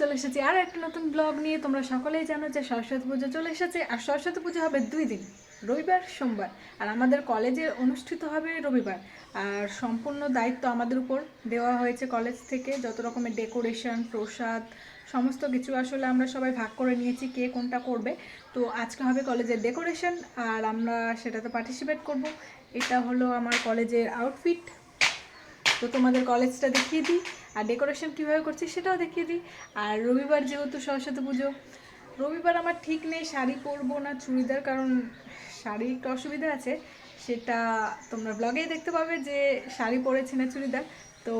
চলে এসেছি আর একটা নতুন ব্লগ নিয়ে। তোমরা সকলেই জানো যে সরস্বতী পুজো চলে এসেছে, আর সরস্বতী পুজো হবে দুই দিন, রবিবার, সোমবার। আর আমাদের কলেজে অনুষ্ঠিত হবে রবিবার। আর সম্পূর্ণ দায়িত্ব আমাদের উপর দেওয়া হয়েছে কলেজ থেকে। যত রকমের ডেকোরেশন প্রসাদ, সমস্ত কিছু আসলে আমরা সবাই ভাগ করে নিয়েছি কে কোনটা করবে। তো আজকে হবে কলেজের ডেকোরেশন আর আমরা সেটাতে পার্টিসিপেট করব। এটা হলো আমার কলেজের আউটফিট তো তোমাদের কলেজটা দেখিয়ে দিই, আর ডেকোরেশন কীভাবে করছি সেটাও দেখিয়ে দিই। আর রবিবার যেহেতু সরস্বতী পুজো, রবিবার আমার ঠিক নেই শাড়ি পরবো না চুড়িদার, কারণ শাড়ি একটু অসুবিধা আছে। সেটা তোমরা ব্লগেই দেখতে পাবে যে শাড়ি পরেছি না চুড়িদার। তো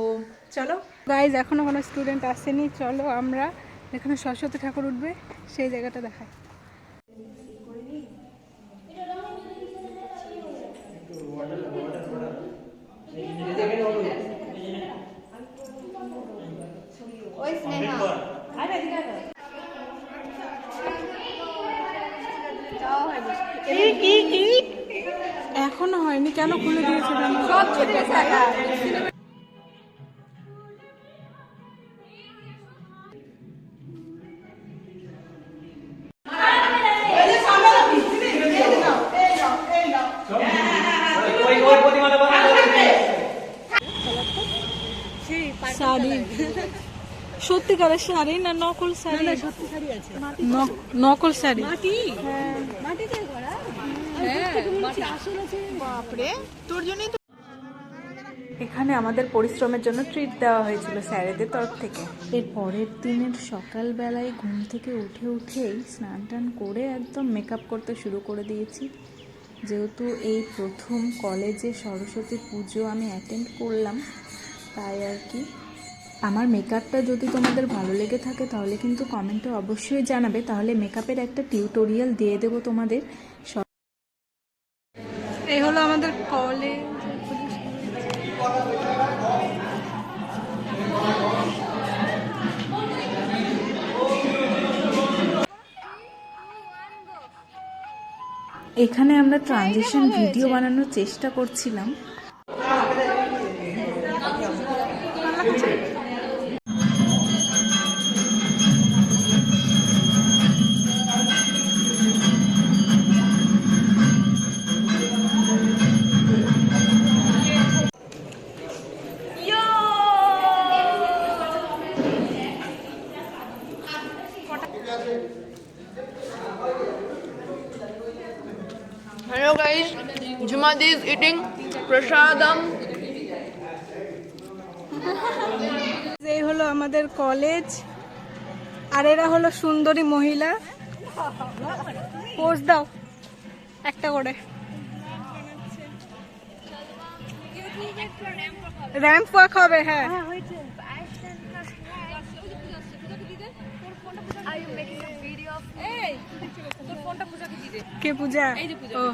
চলো গাইজ এখনও কোনো স্টুডেন্ট আসেনি, চলো আমরা এখানে সরস্বতী ঠাকুর উঠবে, সেই জায়গাটা দেখাই। এখনও হয়নি। কেন খুলে দিয়েছে? সব ছোট শাড়ি। সত্যিকারের শাড়ি না নকল শাড়ি? ন- নকল শাড়ি। এখানে আমাদের পরিশ্রমের জন্য ট্রিট দেওয়া হয়েছিল স্যারেদের তরফ থেকে। এর পরের দিনের সকালবেলায় ঘুম থেকে উঠে উঠেই স্নান টান করে একদম মেকআপ করতে শুরু করে দিয়েছি। যেহেতু এই প্রথম কলেজে সরস্বতী পুজো আমি অ্যাটেন্ড করলাম তাই আর কি। আমার মেকআপটা যদি তোমাদের ভালো লেগে থাকে তাহলে কিন্তু কমেন্টে অবশ্যই জানাবে। তাহলে মেকআপের একটা টিউটোরিয়াল দিয়ে দেবো তোমাদের। সব এই হলো আমাদের কলেজ এখানে আমরা ট্রানজিশন ভিডিও বানানোর চেষ্টা করছিলাম। Hello guys, Jumadi is eating. Prasadam. এই হলো আমাদের কলেজ আর এরা হলো সুন্দরী মহিলা। পোজ দাও একটা করে। র্যাম্প ওয়াক হবে হ্যাঁ। কে পূজা? ও।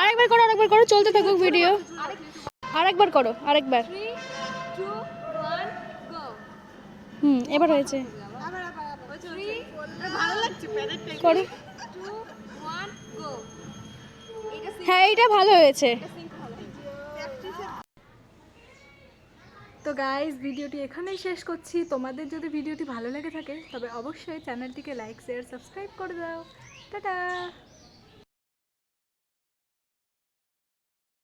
আরেকবার করো আরেকবার করো চলতে থাকুক ভিডিও আরেকবার করো আরেকবার। হুম এবার হয়েছে। করো। হ্যাঁ এইটা ভালো হয়েছে। তো গাইজ ভিডিওটি এখানেই শেষ করছি। তোমাদের যদি ভিডিওটি ভালো লেগে থাকে, তবে অবশ্যই চ্যানেলটিকে লাইক শেয়ার সাবস্ক্রাইব করে দাও। টাটা!